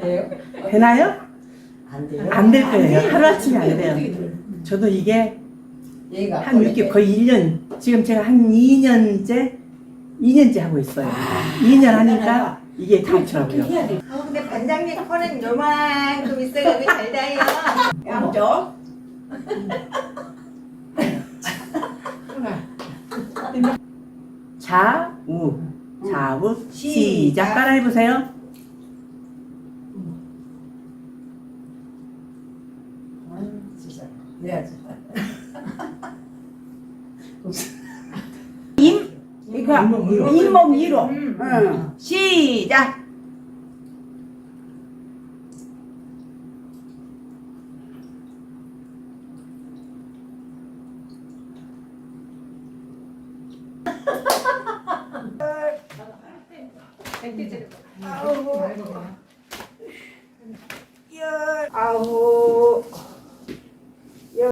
돼요? 되나요? 안 돼요? 안 될 거예요. 하루아침에 안 돼요. 저도 이게 얘가 한 6개월, 거의 1년, 지금 제가 한 2년째, 2년째 하고 있어요. 2년 하니까 이게 닿더라고요. 어, 근데 반장님 코는 요만큼 있어요. 여기 잘 닿아요. 양쪽. 좌우, 좌우, 시작. 따라해보세요. 진짜. 해야지. 이거 잇몸 위로. 잇몸 위로. 음. 응. 시작. 아우. 열. 아우.